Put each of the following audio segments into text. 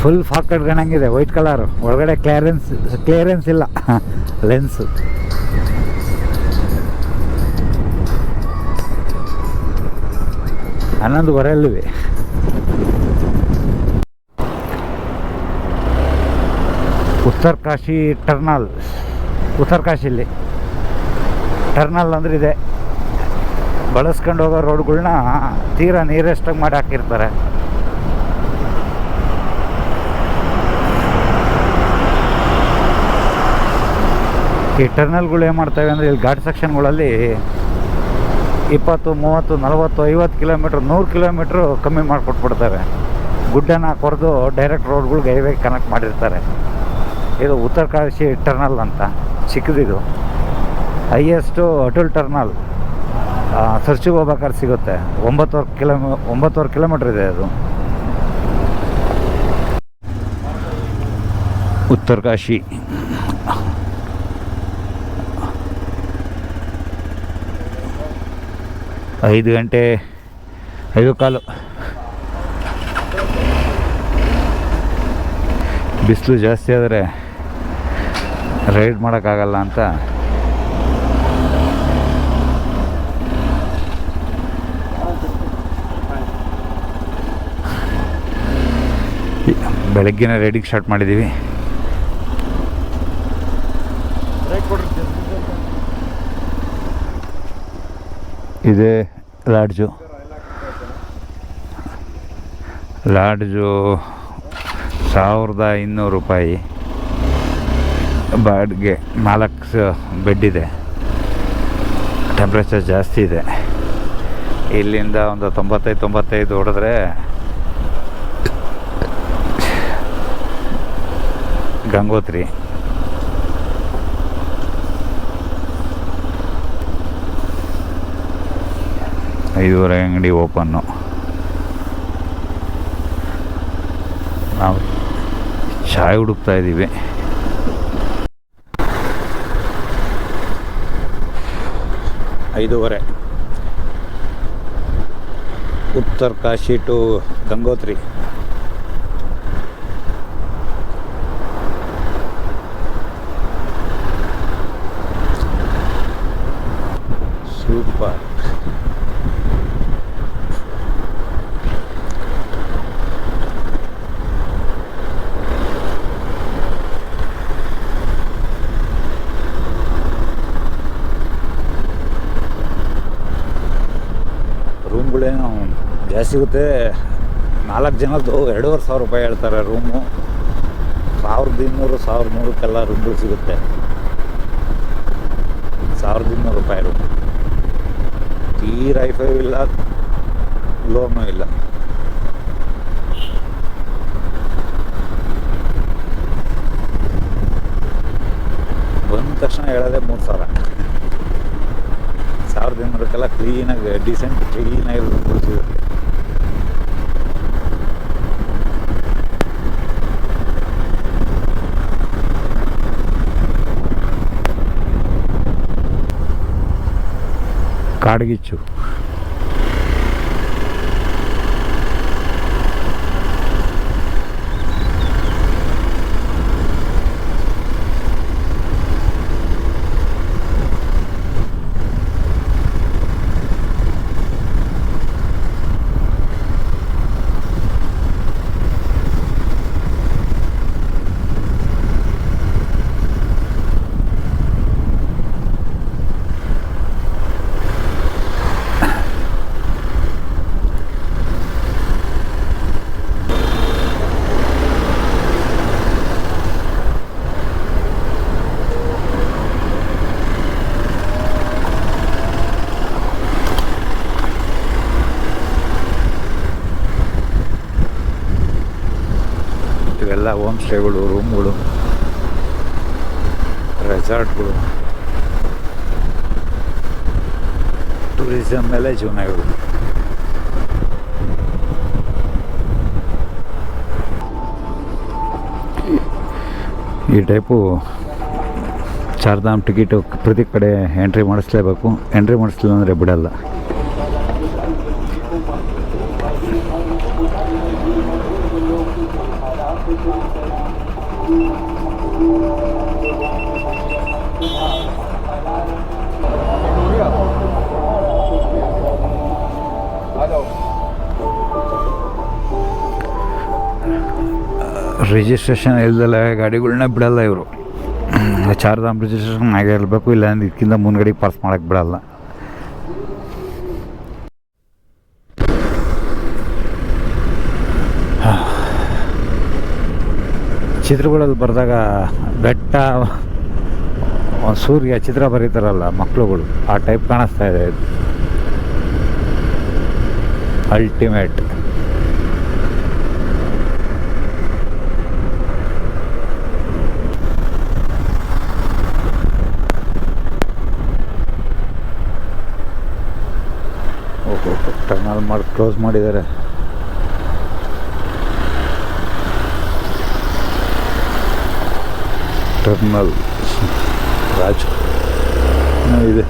Full fog ಕಟ್ಕೊಂಡಂಗಿದೆ white colour ಒಳಗಡೆ clearance clearance ಇಲ್ಲ. ಲೆನ್ಸು ಹನ್ನೊಂದುವರೆಯಲ್ಲಿವೆ ಉತ್ತರ ಕಾಶಿ ಟರ್ನಲ್. ಉತ್ತರ ಕಾಶಿಲಿ. ಟರ್ನಲ್ ಅಂದ್ರೆ ಇದೆ. ಬಳಸ್ಕೊಂಡು ಹೋಗೋ ರೋಡ್ಗಳನ್ನ ತೀರಾ ನೀರೆಸ್ಟಾಗಿ ಮಾಡಿ ಹಾಕಿರ್ತಾರೆ. ಈ ಟರ್ನಲ್ಗಳು ಏನು ಮಾಡ್ತವೆ ಅಂದರೆ ಇಲ್ಲಿ ಘಾಟ್ ಸೆಕ್ಷನ್ಗಳಲ್ಲಿ ಇಪ್ಪತ್ತು, ಮೂವತ್ತು, ನಲವತ್ತು, ಐವತ್ತು ಕಿಲೋಮೀಟ್ರ್, ನೂರು ಕಿಲೋಮೀಟ್ರು ಕಮ್ಮಿ ಮಾಡಿಕೊಟ್ಬಿಡ್ತಾರೆ. ಗುಡ್ಡನ ಕೊರೆದು ಡೈರೆಕ್ಟ್ ರೋಡ್ಗಳ್ಗೆ ಹೈವೇ ಕನೆಕ್ಟ್ ಮಾಡಿರ್ತಾರೆ. ಇದು ಉತ್ತರ ಕಾಶಿ ಟರ್ನಲ್ ಅಂತ, ಚಿಕ್ಕದಿದು. ಹೈಯೆಸ್ಟು ಅಟಲ್ ಟರ್ನಲ್ ಸರ್ಚಿಗೆ ಹೋಗ್ಬೇಕಾದ್ರೆ ಸಿಗುತ್ತೆ. ಒಂಬತ್ತುವರೆ ಕಿಲೋಮೀ ಒಂಬತ್ತುವರೆ ಕಿಲೋಮೀಟ್ರ್ ಇದೆ ಅದು. ಉತ್ತರ ಐದು ಗಂಟೆ ಐದು ಕಾಲು. ಬಿಸಿಲು ಜಾಸ್ತಿ ಆದರೆ ರೈಡ್ ಮಾಡೋಕ್ಕಾಗಲ್ಲ ಅಂತ. ಬೆಳಗ್ಗಿನ ರೈಡಿಂಗ್ ಸ್ಟಾರ್ಟ್ ಮಾಡಿದ್ದೀವಿ. ಇದೇ ಲಾಡ್ಜು. ಲಾಡ್ಜು ಸಾವಿರದ ಇನ್ನೂರು ರೂಪಾಯಿ. ಬಾಡಿಗೆ ನಾಲ್ಕು ಬೆಡ್ ಇದೆ. ಟೆಂಪ್ರೇಚರ್ ಜಾಸ್ತಿ ಇದೆ. ಇಲ್ಲಿಂದ ಒಂದು ತೊಂಬತ್ತೈದು ತೊಂಬತ್ತೈದು ಹೊಡೆದ್ರೆ ಗಂಗೋತ್ರಿ. ಐದೂವರೆ ಅಂಗಡಿ ಓಪನ್ನು ನಾವು ಚಾಯ್ ಹುಡುಕ್ತಾ ಇದ್ದೀವಿ. ಐದೂವರೆ. ಉತ್ತರ ಕಾಶಿ ಟು ಗಂಗೋತ್ರಿ. ಸಿಗುತ್ತೆ. ನಾಲ್ಕು ಜನದ್ದು ಎರಡೂವರೆ ಸಾವಿರ ರೂಪಾಯಿ ಹೇಳ್ತಾರೆ ರೂಮು ಸಾವಿರದ ಇನ್ನೂರು, ಸಾವಿರದ ನೂರಕ್ಕೆಲ್ಲ ರೂಮ್ಗಳು ಸಿಗುತ್ತೆ. ಸಾವಿರದ ಇನ್ನೂರು ರೂಪಾಯಿ ರೂಮ್ ತೀರ ಐಫೈ ಇಲ್ಲ ಲೋನು ಇಲ್ಲ. ಬಂದ ತಕ್ಷಣ ಹೇಳೋದೇ ಮೂರು ಸಾವಿರ. ಸಾವಿರದ ಇನ್ನೂರಕ್ಕೆಲ್ಲ ಕ್ಲೀನಾಗಿ ಡಿಸೆಂಟ್ ಕ್ಲೀನಾಗಿ ರೂಮ್ಗಳು ಸಿಗುತ್ತೆ. కాడగిచ్చు ಇವೆಲ್ಲ ಹೋಮ್ ಸ್ಟೇಗಳು ರೂಮ್ಗಳು ರೆಸಾರ್ಟ್ಗಳು ಟೂರಿಸಮ್ ಮೇಲೆ ಜೀವನ ಇರೋದು ಈ ಟೈಪು ಚಾರ್ಧಾಮ್ ಟಿಕೆಟು ಪ್ರತಿ ಕಡೆ ಎಂಟ್ರಿ ಮಾಡಿಸ್ಲೇಬೇಕು. ಎಂಟ್ರಿ ಮಾಡಿಸ್ಲಿಲ್ಲ ಅಂದರೆ ಬಿಡಲ್ಲ. ರಿಜಿಸ್ಟ್ರೇಷನ್ ಇಲ್ದಲ್ಲ ಗಾಡಿಗಳನ್ನ ಬಿಡಲ್ಲ ಇವರು. ಚಾರ್ಧಾಮ್ ರಿಜಿಸ್ಟ್ರೇಷನ್ ಆಗೇ ಇರಬೇಕು, ಇಲ್ಲ ಅಂದ್ರೆ ಇದಕ್ಕಿಂತ ಮುನ್ಗಡೆ ಪಾಸ್ ಮಾಡೋಕ್ಕೆ ಬಿಡಲ್ಲ. ಚಿತ್ರಗಳಲ್ಲಿ ಬರೆದಾಗ ಬೆಟ್ಟ ಸೂರ್ಯ ಚಿತ್ರ ಬರೀತಾರಲ್ಲ ಮಕ್ಕಳುಗಳು ಆ ಟೈಪ್ ಕಾಣಿಸ್ತಾ ಇದು. ಅಲ್ಟಿಮೇಟ್ ಟರ್ನಲ್ ಮಾಡಿ ಕ್ಲೋಸ್ ಮಾಡಿದ್ದಾರೆ. ಟರ್ನಲ್ ರಾಜ್ ಇದೆ.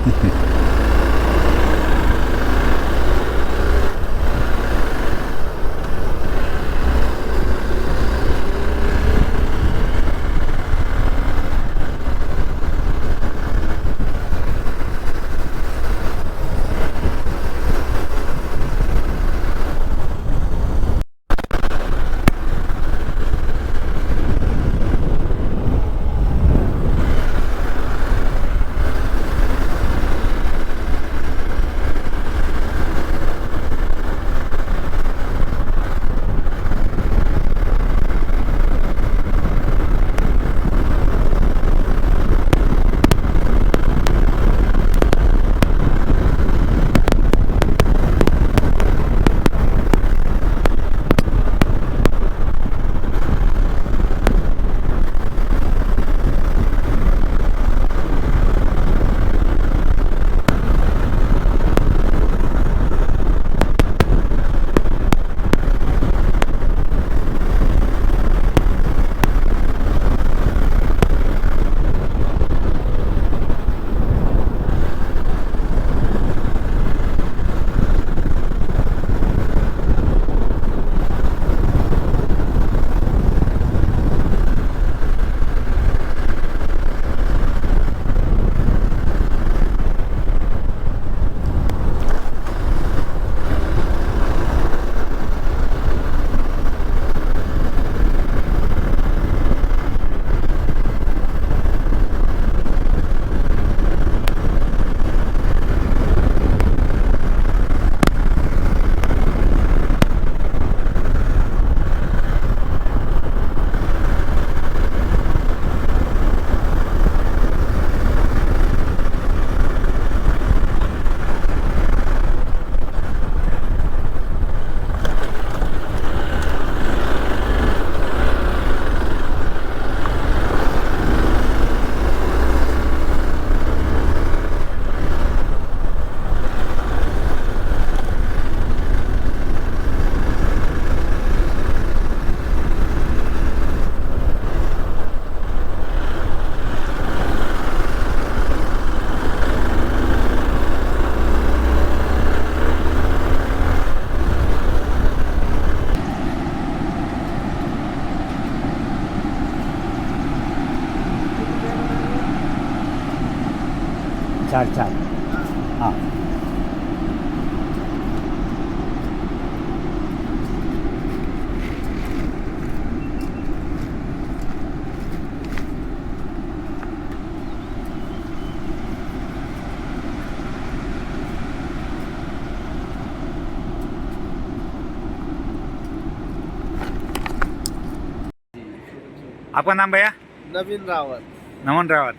आपका नाम भैया? नवीन रावत. नमन रावत.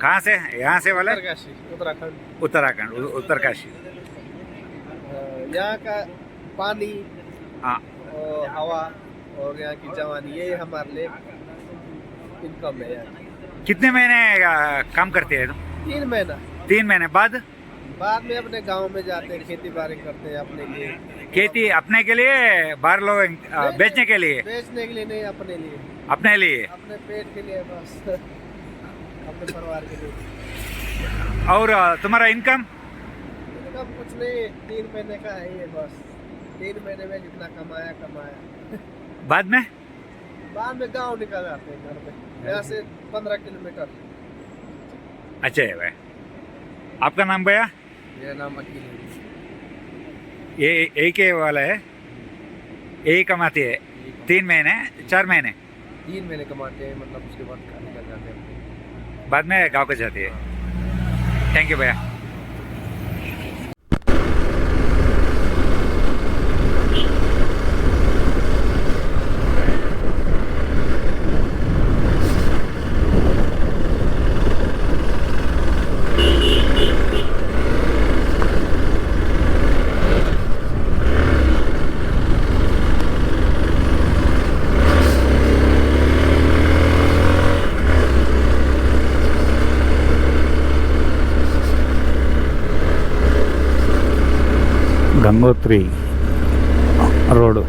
कहाँ से? यहाँ से वाले? उत्तराखंड. उत्तराखंड उत्तरकाशी. यहाँ का पानी हाँ। और हवा और यहाँ की जवानी ये हमारे लिए इनकम है यहाँ कितने महीने काम करते हैं? तुम तीन महीना। तीन महीने बाद? बाद में अपने गाँव में जाते हैं खेती बाड़ी करते हैं अपने लिए। खेती अपने के लिए बाहर लोग बेचने के लिए? बेचने के लिए नहीं अपने लिए। अपने लिए? अपने पेट के लिए बस। अपने परिवार के लिए। और तुम्हारा इनकम इनकम कुछ नहीं तीन महीने का है ये बस। तीन महीने में जितना कमाया कमाया। बाद में? बाद में गाँव निकल जाते हैं घर पे यहाँ से पंद्रह किलोमीटर। अच्छा है भाई। आपका नाम भैया मेरा नाम अकील ये एक वाला है? यही कमाती है। तीन महीने चार महीने? तीन महीने कमाते हैं मतलब उसके बाद घर निकल जाते हैं। बाद में गाँव को जाते हैं। थैंक यू भैया। ಗಂಗೋತ್ರಿ ರೋಡು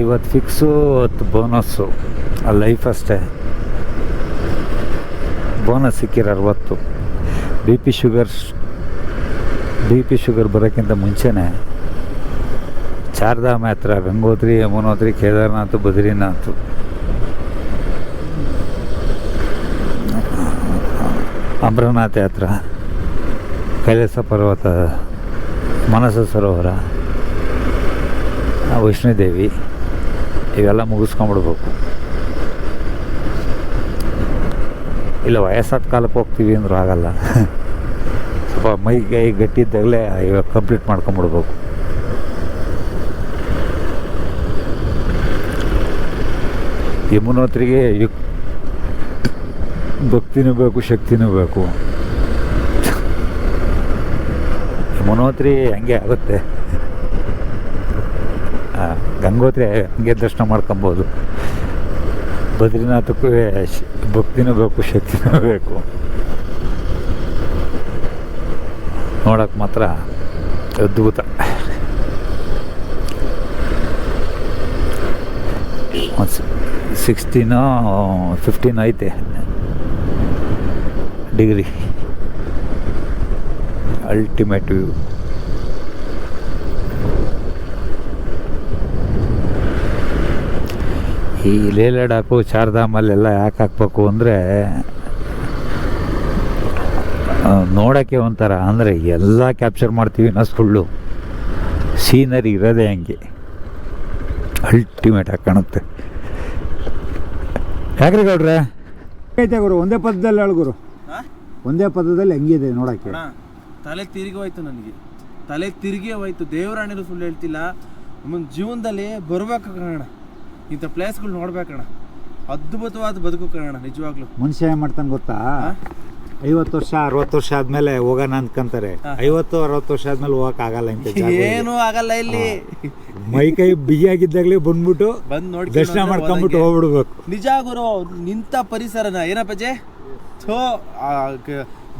ಐವತ್ತು ಫಿಕ್ಸು ಹತ್ತು ಬೋನಸ್ಸು ಆ ಲೈಫ್ ಅಷ್ಟೇ. ಬೋನಸ್ ಸಿಕ್ಕಿರ ಅರವತ್ತು. B P sugars B P sugar ಬರೋಕ್ಕಿಂತ ಮುಂಚೆನೇ ಚಾರ್ಧಾಮ ಹತ್ರ ಗಂಗೋತ್ರಿ, ಯಮುನೋತ್ರಿ, ಕೇದಾರ್ನಾಥ್, ಬದ್ರಿನಾಥ್. ಅಮರನಾಥ ಯಾತ್ರ, ಕೈಲಾಸ ಪರ್ವತ, ಮನಸ ಸರೋವರ ವೈಷ್ಣೋದೇವಿ. ಇವೆಲ್ಲ ಮುಗಿಸ್ಕೊಂಬಿಡ್ಬೇಕು ಇಲ್ಲ, ವಯಸ್ಸಾದ ಕಾಲಕ್ಕೆ ಹೋಗ್ತೀವಿ ಅಂದ್ರೂ ಆಗಲ್ಲ. ಸ್ವಲ್ಪ ಮೈ ಕೈ ಗಟ್ಟಿದ್ದಾಗಲೇ ಇವಾಗ ಕಂಪ್ಲೀಟ್ ಮಾಡ್ಕೊಂಬಿಡ್ಬೇಕು ಯಮುನೋತ್ರಿಗೆ ಯುಕ್ ಭಕ್ತಿನೂ ಬೇಕು, ಶಕ್ತಿನೂ ಬೇಕು. ಯಮುನೋತ್ರಿ ಹಂಗೆ ಆಗುತ್ತೆ. ಗಂಗೋತ್ರಿ ಹಂಗೆ ದರ್ಶನ ಮಾಡ್ಕೊಬೋದು. ಬದ್ರಿನಾಥಕ್ಕೂ ಭಕ್ತಿನೂ ಬೇಕು, ಶಕ್ತಿನೂ ಬೇಕು. ನೋಡೋಕೆ ಮಾತ್ರ ಅದ್ಭುತ. ಸಿಕ್ಸ್ಟೀನೋ, ಫಿಫ್ಟೀನ್ ಐತೆ. ಡಿಗ್ರಿ. Ultimate view. ಈ ಲೇ ಲಡಾಖು ಚಾರ್ಧಾಮಲ್ಲೆಲ್ಲ ಯಾಕೆ ಹಾಕ್ಬೇಕು ಅಂದರೆ ನೋಡೋಕ್ಕೆ ಒಂಥರ ಅಂದರೆ ಎಲ್ಲ ಕ್ಯಾಪ್ಚರ್ ಮಾಡ್ತೀವಿ ನಾ ಸುಳ್ಳು. ಸೀನರಿ ಇರೋದೇ ಹಂಗೆ. ಅಲ್ಟಿಮೇಟ್ ಆಗಿ ಕಾಣುತ್ತೆ. ಯಾಕ್ರಿ ಗೌಡ್ರೆ? ಐತೆ ಗುರು ಒಂದೇ ಪದದಲ್ಲಿ ಹೇಳು ಗುರು. ಒಂದೇ ಪದದಲ್ಲಿ ಹೆಂಗಿದೆ ನೋಡೋಕ್ಕೆ? ತಲೆ ತಿರುಗಿ ಹೋಯ್ತು ನನಗೆ. ತಲೆ ತಿರುಗಿ ಹೋಯ್ತು. ದೇವರಾಣಿರು ಸುಳ್ಳು ಹೇಳ್ತಿಲ್ಲ. ನಮ್ಮ ಜೀವನದಲ್ಲಿ ಬರ್ಬೇಕು ಕಣ ಇಂಥ ಪ್ಲೇಸ್ಗಳು ನೋಡ್ಬೇಕಣ್ಣ ಅದ್ಭುತವಾದ ಬದುಕು ಕಣ ನಿಜವಾಗ್ಲೂ. ಮನುಷ್ಯ ಏನ್ ಮಾಡ್ತಾನೆ ಗೊತ್ತಾ? ಐವತ್ತು ವರ್ಷ ಅರವತ್ತು ವರ್ಷ ಆದ್ಮೇಲೆ ಹೋಗೋಣ ಅನ್ಕಂತಾರೆ. ಐವತ್ತು ಅರವತ್ತು ವರ್ಷ ಆದ್ಮೇಲೆ ಹೋಗಕ್ ಆಗಲ್ಲ ಇಂಥ ಏನು ಆಗಲ್ಲ ಇಲ್ಲಿ. ಮೈ ಕೈ ಬಿಗಿಯಾಗಿದ್ದಾಗಲೇ ಬಂದ್ಬಿಟ್ಟು ಬಂದು ನೋಡಿ ದರ್ಶನ ಮಾಡ್ಕೊಂಡ್ಬಿಟ್ಟು ಹೋಗ್ಬಿಡ್ಬೇಕು. ನಿಜ ಗುರು ನಿಂತ ಪರಿಸರನ ಏನಪ್ಪ ಜೆ ಥೋ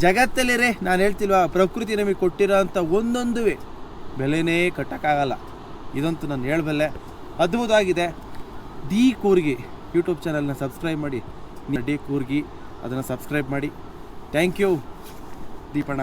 ಜಗತ್ತಲ್ಲಿ ರೇ ನಾನು ಹೇಳ್ತಿಲ್ವಾ ಪ್ರಕೃತಿ ನಮಗೆ ಕೊಟ್ಟಿರೋ ಅಂಥ ಒಂದೊಂದು ಬೆಲೆನೇ ಕಟ್ಟಕ್ಕಾಗಲ್ಲ. ಇದಂತೂ ನಾನು ಹೇಳಬಲ್ಲೆ. ಅದ್ಭುತವಾಗಿದೆ. ಡಿ ಕೂರ್ಗಿ ಯೂಟ್ಯೂಬ್ ಚಾನಲ್ನ ಸಬ್ಸ್ಕ್ರೈಬ್ ಮಾಡಿ. ಡಿ ಕೂರ್ಗಿ ಅದನ್ನು ಸಬ್ಸ್ಕ್ರೈಬ್ ಮಾಡಿ. Thank you ದೀಪಣ್ಣ.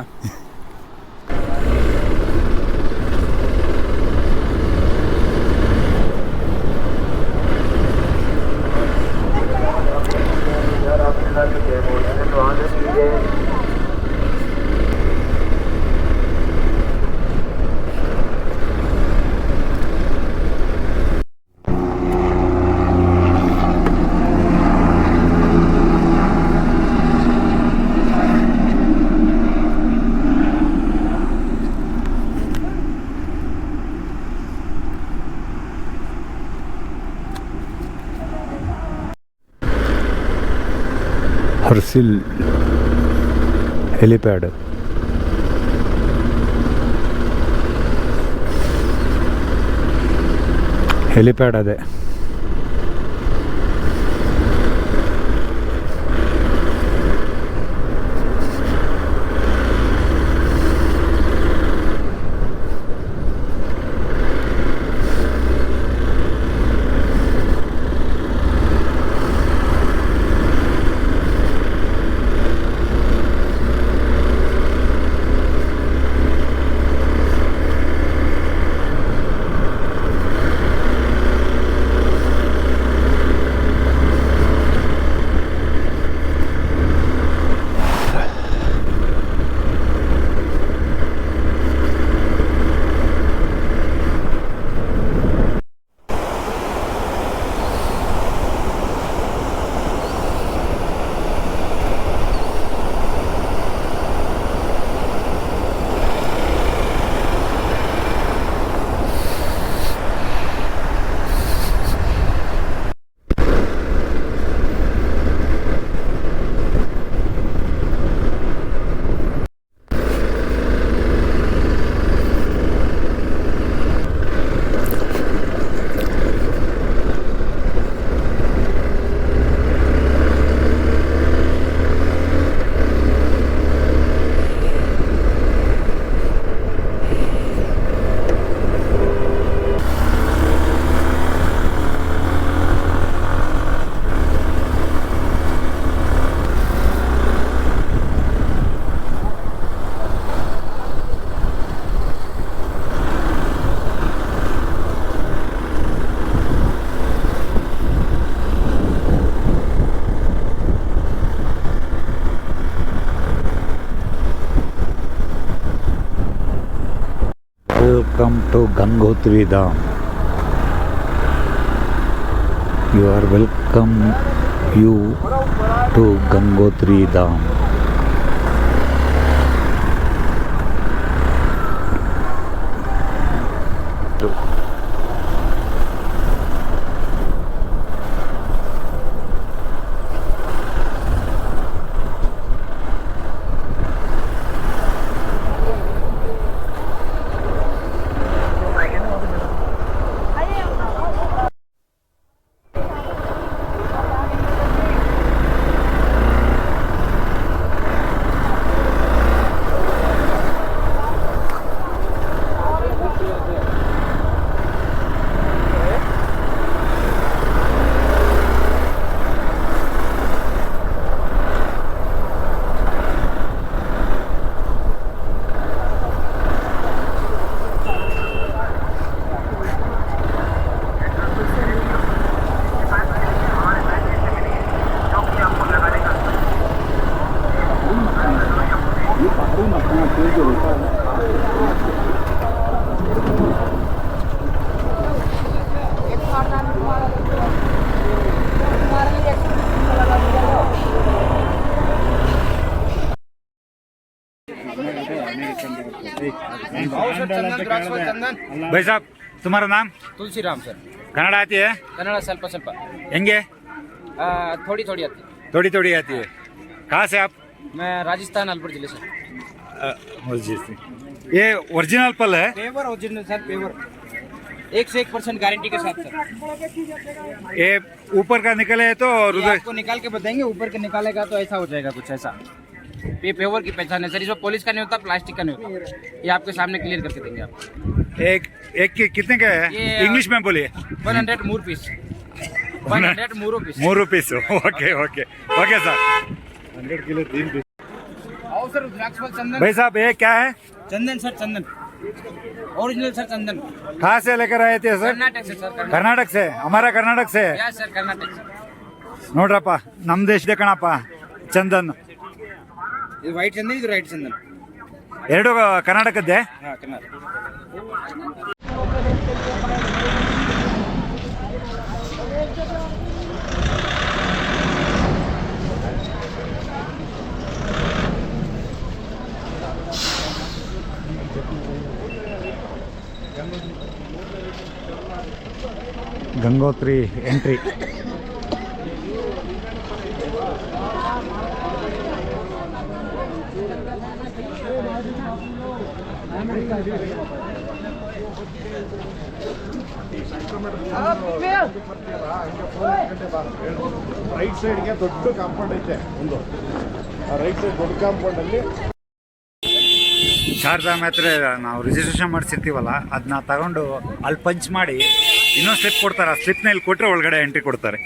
Harsil helipad helipad ಅದೇ Gangotri Dham. You are welcome you to Gangotri Dham. भाई साहब तुम्हारा नाम तुलसीराम सर कन्नड़ आती है कन्नड़ ಸ್ವಲ್ಪ ಸ್ವಲ್ಪ ಹೆಂಗೆ आ, थोड़ी थोड़ी आती है थोड़ी थोड़ी आती है कहाँ से आप मैं राजस्थान अलपुर जिले से अ, मस्जिद से ये ओरिजिनल पल है पेवर ओरिजिनल सर पेवर एक से एक परसेंट गारंटी के साथ सर ये ऊपर का निकले तो ये उधर आपको निकाल के बताएंगे ऊपर के निकालेगा तो ऐसा हो जाएगा कुछ ऐसा ये पेवर की पहचान है सर इसमें पुलिस का नहीं होता प्लास्टिक का नहीं होता ये आपके सामने क्लियर करके देंगे आप एक एक की कितने का है ये- इंग्लिश में बोलिए वन हंड्रेड मूर पीस वन हंड्रेड मूरो पीस ಮೂರು piece okay okay okay sir hundred kilo तीन पीस और सर रुद्राक्ष फल चंदन भाई साहब ये क्या है चंदन सर चंदन ओरिजिनल सर चंदन कहाँ से लेकर आए थे सर कर्नाटक से सर कर्नाटक ಕರ್ನಾಟಕ ಸೆ ಹಮಾರ ಕರ್ನಾಟಕ ಸೆ या सर कर्नाटक से ನೋಡ್ರಪ್ಪ ನಮ್ಮ ದೇಶದ ಕಣಪ್ಪ ಚಂದನ್ ಇದು ವೈಟ್ ಚಂದನ್ ಇದು ರೈಟ್ ಚಂದನ್ ಎರಡು ಕರ್ನಾಟಕದ್ದೇ? ಹಾ ಕರ್ನಾಟಕ. ಗಂಗೋತ್ರಿ ಎಂಟ್ರಿ. ರೈಟ್ ಸೈಡ್ಗೆ ದೊಡ್ಡ ಕಾಂಪೌಂಡ್ ಐತೆ. ಒಂದು. ಆ ರೈಟ್ ಸೈಡ್ ದೊಡ್ಡ ಕಾಂಪೌಂಡಲ್ಲಿ ಶಾರದಾ ಮಾತ್ರೆ, ನಾವು ರಿಜಿಸ್ಟ್ರೇಷನ್ ಮಾಡಿಸಿರ್ತೀವಲ್ಲ ಅದನ್ನ ತಗೊಂಡು ಅಲ್ಲಿ ಪಂಚ್ ಮಾಡಿ ಇನ್ನೊಂದು ಸ್ಲಿಪ್ ಕೊಡ್ತಾರೆ. ಆ ಸ್ಲಿಪ್ನ ಇಲ್ಲಿ ಕೊಟ್ಟರೆ ಒಳಗಡೆ ಎಂಟ್ರಿ ಕೊಡ್ತಾರೆ.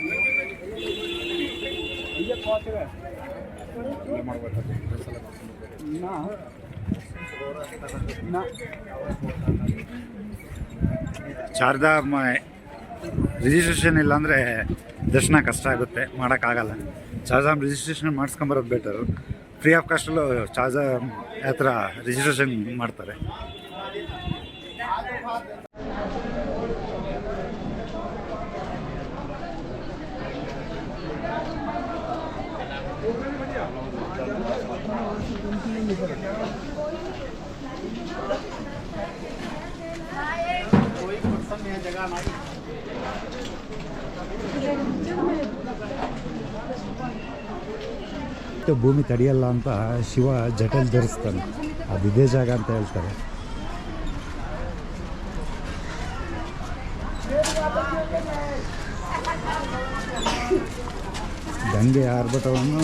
ಚಾರ್ಧಾಮ್ ರಿಜಿಸ್ಟ್ರೇಷನ್ ಇಲ್ಲಾಂದರೆ ದರ್ಶನ ಕಷ್ಟ ಆಗುತ್ತೆ, ಮಾಡೋಕ್ಕಾಗಲ್ಲ. ಚಾರ್ಜಾಮ್ ರಿಜಿಸ್ಟ್ರೇಷನ್ ಮಾಡಿಸ್ಕೊಂಬರೋದು ಬೆಟರ್ ಫ್ರೀ ಆಫ್ ಕಾಸ್ಟಲ್ಲೂ ಚಾರ್ಜಾಮ್ ಯಾತ್ರ ರಿಜಿಸ್ಟ್ರೇಷನ್ ಮಾಡ್ತಾರೆ. ಭೂಮಿ ತಡೆಯಲ್ಲ ಅಂತ ಶಿವ ಜಟಲ್ ಧರಿಸ್ತಾನೆ. ಅದು ಇದೇ ಜಾಗ ಅಂತ ಹೇಳ್ತಾರೆ. ಗಂಗೆ ಆರ್ಭಟವನ್ನು,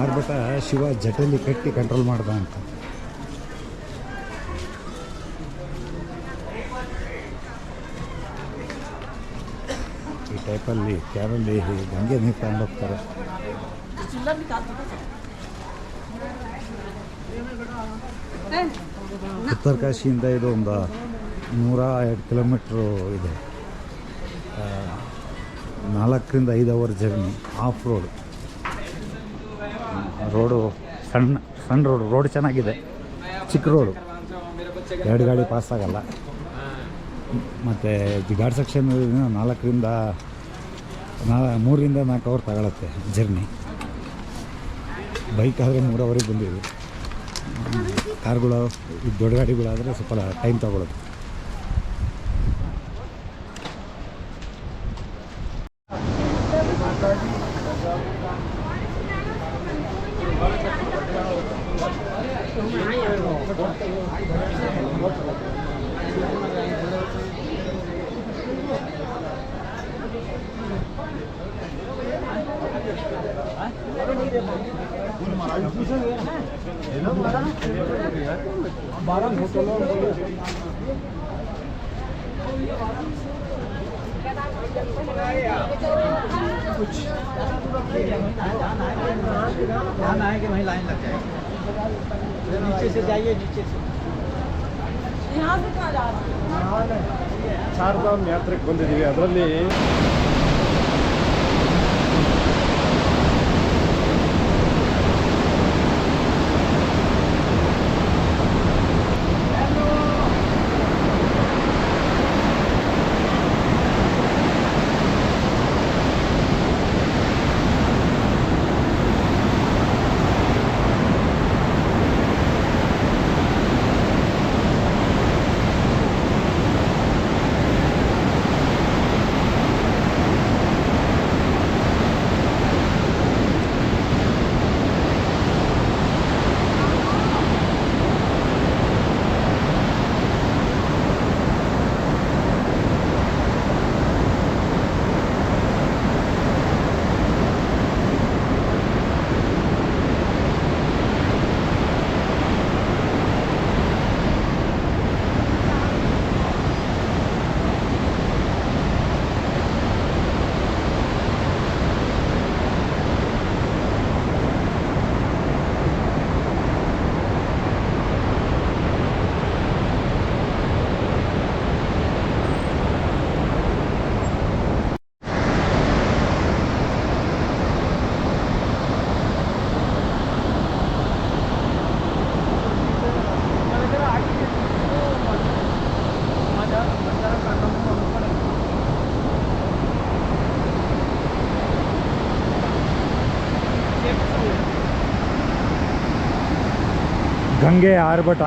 ಆರ್ಭಟ ಶಿವ ಜಟಲಿ ಕಟ್ಟಿ ಕಂಟ್ರೋಲ್ ಮಾಡ್ದ ಅಂತ. ಈ ಟೈಪಲ್ಲಿ ಕ್ಯಾಬಲ್ಲಿ ಗಂಗೆ ನೀರು ತಗೊಂಡು ಹೋಗ್ತಾರೆ. ಉತ್ತರ ಕಾಶಿಯಿಂದ ಇದು ಒಂದು ನೂರ ಎರಡು ಕಿಲೋಮೀಟ್ರು ಇದೆ. ನಾಲ್ಕರಿಂದ ಐದು hour journey of road. Road ಸಣ್ಣ ಸಣ್ಣ ರೋಡು, ರೋಡ್ ಚೆನ್ನಾಗಿದೆ. ಚಿಕ್ಕ ರೋಡು. ಎರಡು ಗಾಡಿ ಪಾಸ್ ಆಗಲ್ಲ. ಮತ್ತು ಗಾಡ್ ಸೆಕ್ಷನ್ ನಾಲ್ಕರಿಂದ ನಾ ಮೂರಿಂದ ನಾಲ್ಕು ಅವರ್ ತಗೊಳತ್ತೆ ಜರ್ನಿ. ಬೈಕ್ ಆದರೆ ಮೂರು ಅವರಿಗೆ ಬಂದಿದೆ. ಕಾರ್ಗಳು ದೊಡ್ಡ ಗಾಡಿಗಳಾದರೆ ಸ್ವಲ್ಪ ಟೈಮ್ ತಗೊಳ್ಳೋದು ಬಂದಿದ್ದೀವಿ ಅದರಲ್ಲಿ ಗಂಗೆ ಆರ್ಭಟ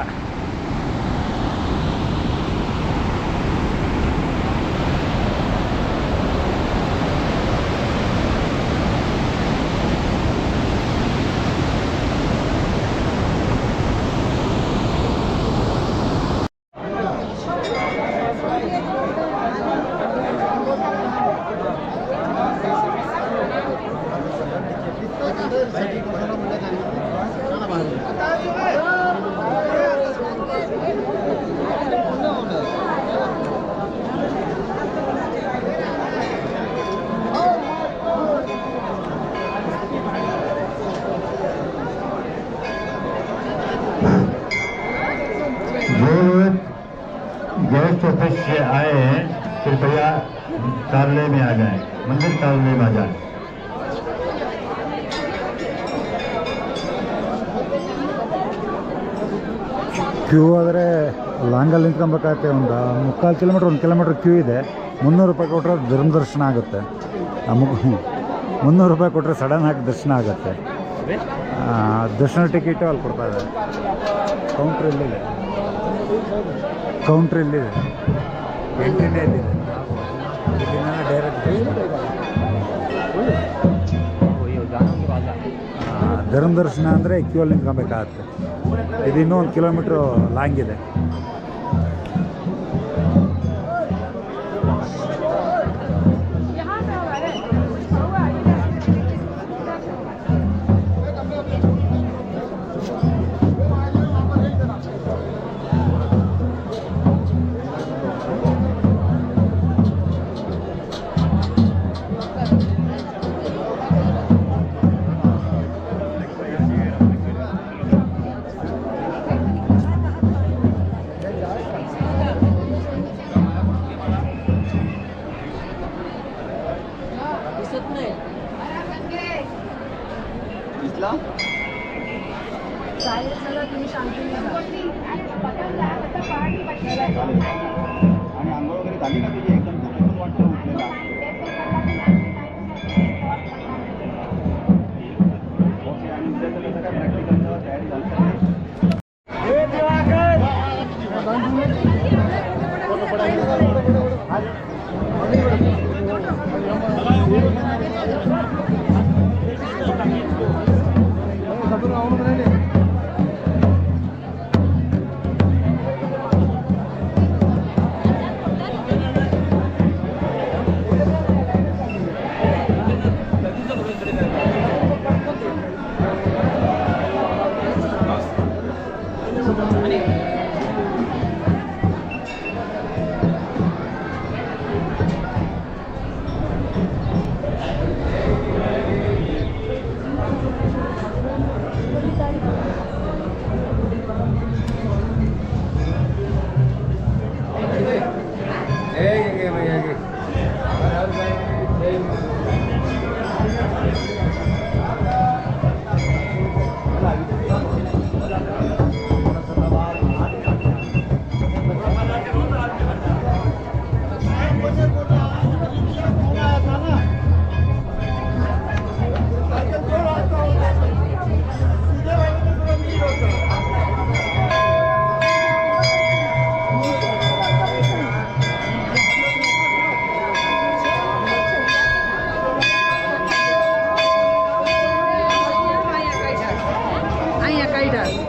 ಲಾಂಗಲ್ಲಿ ನಿಂತ್ಕೊಬೇಕಾಗತ್ತೆ ಒಂದು ಮುಕ್ಕಾಲು ಕಿಲೋಮೀಟ್ರ್ ಒಂದು ಕಿಲೋಮೀಟ್ರ್ ಕ್ಯೂ ಇದೆ. ಮುನ್ನೂರು ರೂಪಾಯಿ ಕೊಟ್ಟರೆ ಧರ್ಮ ದರ್ಶನ ಆಗುತ್ತೆ. ಮುನ್ನೂರು ರೂಪಾಯಿ ಕೊಟ್ಟರೆ ಸಡನ್ ಆಗಿ ದರ್ಶನ ಆಗುತ್ತೆ. ದರ್ಶನ ಟಿಕೆಟು ಅಲ್ಲಿ ಕೊಡ್ತಾ ಇದ್ದಾರೆ. ಕೌಂಟ್ರ್ ಇಲ್ಲಿದೆ ಕೌಂಟ್ರ್ ಇಲ್ಲಿದೆ ಎಂಟ್ರಿನೇ ಇಲ್ಲಿಂದ ಡೈರೆಕ್ಟ್ ಧರ್ಮ ದರ್ಶನ ಅಂದರೆ ಕ್ಯೂ ಅಲ್ಲಿ ನಿಂತ್ಕೊಬೇಕಾಗತ್ತೆ. ಇದು ಇನ್ನೂ ಒಂದು ಕಿಲೋಮೀಟ್ರ್ ಲಾಂಗ್ ಇದೆ. Thank. রাইডার